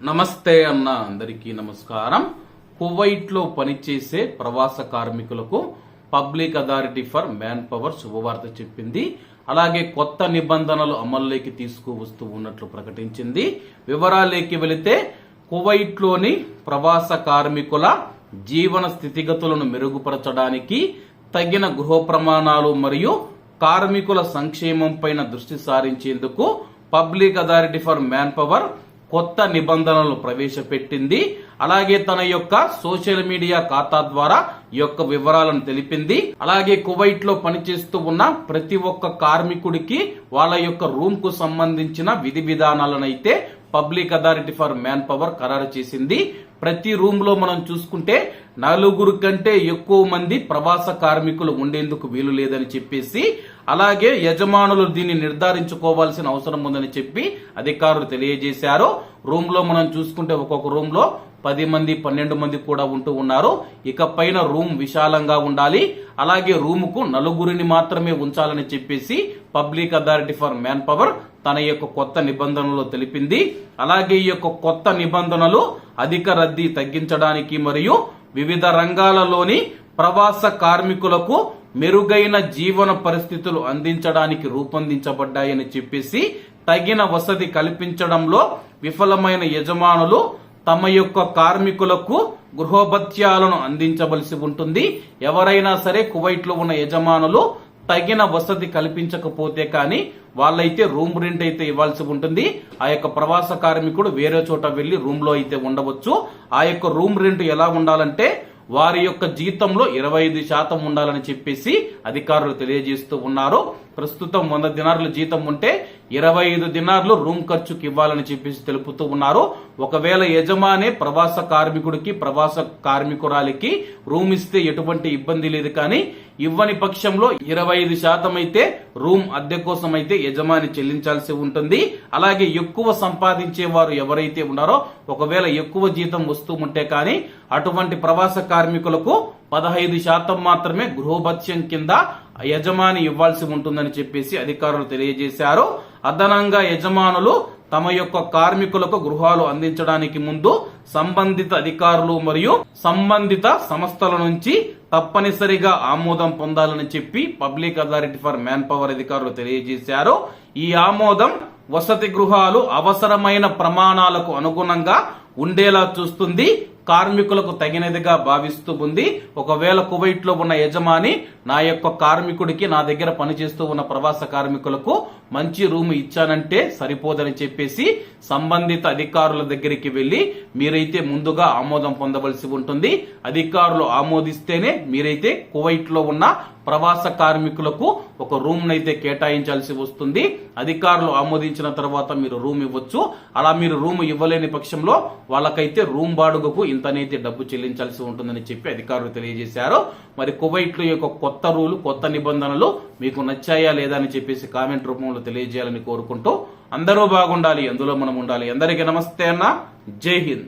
నమస్తే అన్న అందరికీ నమస్కారం. కువైట్లో పనిచేసే ప్రవాస కార్మికులకు public authority for manpower శుభవార్త చెప్పింది. అలాగే కొత్త నిబంధనలు అమల్లోకి తీసుకువస్తూ ఉన్నట్లు ప్రకటించింది. వివరాలేకి వెళితే కువైట్లోని ప్రవాస కార్మికుల జీవన స్థితిగతులను మెరుగుపరచడానికి తగిన గృహ ప్రమాణాలు మరియు కార్మికుల సంక్షేమం పైన దృష్టి సారించేందుకు public authority for manpower కొత్త నిబంధనలు ప్రవేశపెట్టింది. అలాగే తన యొక్క సోషల్ మీడియా ఖాతా ద్వారా ఈ యొక్క వివరాలను తెలిపింది. అలాగే కువైట్లో పనిచేస్తూ ఉన్న ప్రతి ఒక్క కార్మికుడికి వాళ్ళ యొక్క రూమ్కు సంబంధించిన విధి విధానాలను అయితే public authority for manpower ఖరారు చేసింది. ప్రతి రూమ్లో మనం చూసుకుంటే నలుగురు కంటే ఎక్కువ మంది ప్రవాస కార్మికులు ఉండేందుకు వీలు లేదని చెప్పేసి అలాగే యజమానులు దీన్ని నిర్ధారించుకోవాల్సిన అవసరం ఉందని చెప్పి అధికారులు తెలియజేశారు. రూమ్లో మనం చూసుకుంటే ఒక్కొక్క రూమ్లో పది మంది పన్నెండు మంది కూడా ఉంటూ ఉన్నారు. ఇక పైన రూమ్ విశాలంగా ఉండాలి. అలాగే రూమ్కు నలుగురిని మాత్రమే ఉంచాలని చెప్పేసి public authority for manpower తన యొక్క కొత్త నిబంధనలు తెలిపింది. అలాగే ఈ యొక్క కొత్త నిబంధనలు అధిక రద్దీ తగ్గించడానికి మరియు వివిధ రంగాలలోని ప్రవాస కార్మికులకు మెరుగైన జీవన పరిస్థితులు అందించడానికి రూపొందించబడ్డాయని చెప్పేసి తగిన వసతి కల్పించడంలో విఫలమైన యజమానులు తమ యొక్క కార్మికులకు గృహభత్యాలను అందించవలసి ఉంటుంది. ఎవరైనా సరే కువైట్లో ఉన్న యజమానులు తగిన వసతి కల్పించకపోతే కానీ వాళ్ళైతే రూమ్ రెంట్ అయితే ఇవ్వాల్సి ఉంటుంది. ఆ యొక్క ప్రవాస కార్మికుడు వేరే చోట వెళ్ళి రూమ్లో అయితే ఉండవచ్చు. ఆ యొక్క రూమ్ రెంట్ ఎలా ఉండాలంటే వారి యొక్క జీతంలో ఇరవై ఐదు శాతం ఉండాలని చెప్పేసి అధికారులు తెలియజేస్తూ ఉన్నారు. ప్రస్తుతం వంద దినార్లు జీతం ఉంటే ఇరవై ఐదు దినార్లు రూమ్ ఖర్చుకి ఇవ్వాలని చెప్పేసి తెలుపుతూ ఉన్నారు. ఒకవేళ యజమానే ప్రవాస కార్మికుడికి ప్రవాస కార్మికురాలికి రూమ్ ఇస్తే ఎటువంటి ఇబ్బంది లేదు కానీ ఇవ్వని పక్షంలో ఇరవై ఐదు శాతం అయితే రూమ్ అద్దె కోసం అయితే యజమాని చెల్లించాల్సి ఉంటుంది. అలాగే ఎక్కువ సంపాదించే వారు ఎవరైతే ఉన్నారో ఒకవేళ ఎక్కువ జీతం వస్తూ ఉంటే కానీ అటువంటి ప్రవాస కార్మికులకు పదహైదు శాతం మాత్రమే గృహభత్యం కింద యజమాని ఇవ్వాల్సి ఉంటుందని చెప్పేసి అధికారులు తెలియజేశారు. అదనంగా యజమానులు తమ యొక్క కార్మికులకు గృహాలు అందించడానికి ముందు సంబంధిత అధికారులు మరియు సంబంధిత సంస్థల నుంచి తప్పనిసరిగా ఆమోదం పొందాలని చెప్పి public authority for manpower అధికారులు తెలియజేశారు. ఈ ఆమోదం వసతి గృహాలు అవసరమైన ప్రమాణాలకు అనుగుణంగా ఉండేలా చూస్తుంది కార్మికులకు తగినదిగా భావిస్తూ ఉంది. ఒకవేళ కువైట్లో ఉన్న యజమాని నా యొక్క కార్మికుడికి నా దగ్గర పనిచేస్తూ ఉన్న ప్రవాస కార్మికులకు మంచి రూమ్ ఇచ్చానంటే సరిపోదని చెప్పేసి సంబంధిత అధికారుల దగ్గరికి వెళ్ళి మీరైతే ముందుగా ఆమోదం పొందవలసి ఉంటుంది. అధికారులు ఆమోదిస్తేనే మీరైతే కువైట్లో ఉన్న ప్రవాస కార్మికులకు ఒక రూమ్నైతే కేటాయించాల్సి వస్తుంది. అధికారులు ఆమోదించిన తర్వాత మీరు రూమ్ ఇవ్వచ్చు. అలా మీరు రూమ్ ఇవ్వలేని పక్షంలో వాళ్ళకైతే రూమ్ బాడుగకు ఇంతనైతే డబ్బు చెల్లించాల్సి ఉంటుందని చెప్పి అధికారులు తెలియజేశారు. మరి కువైట్లో యొక్క కొత్త రూలు కొత్త నిబంధనలు మీకు నచ్చాయా లేదా అని చెప్పేసి కామెంట్ రూపంలో తెలియజేయాలని కోరుకుంటూ అందరూ బాగుండాలి అందులో మనం ఉండాలి. అందరికీ నమస్తే అన్న. జై హింద్.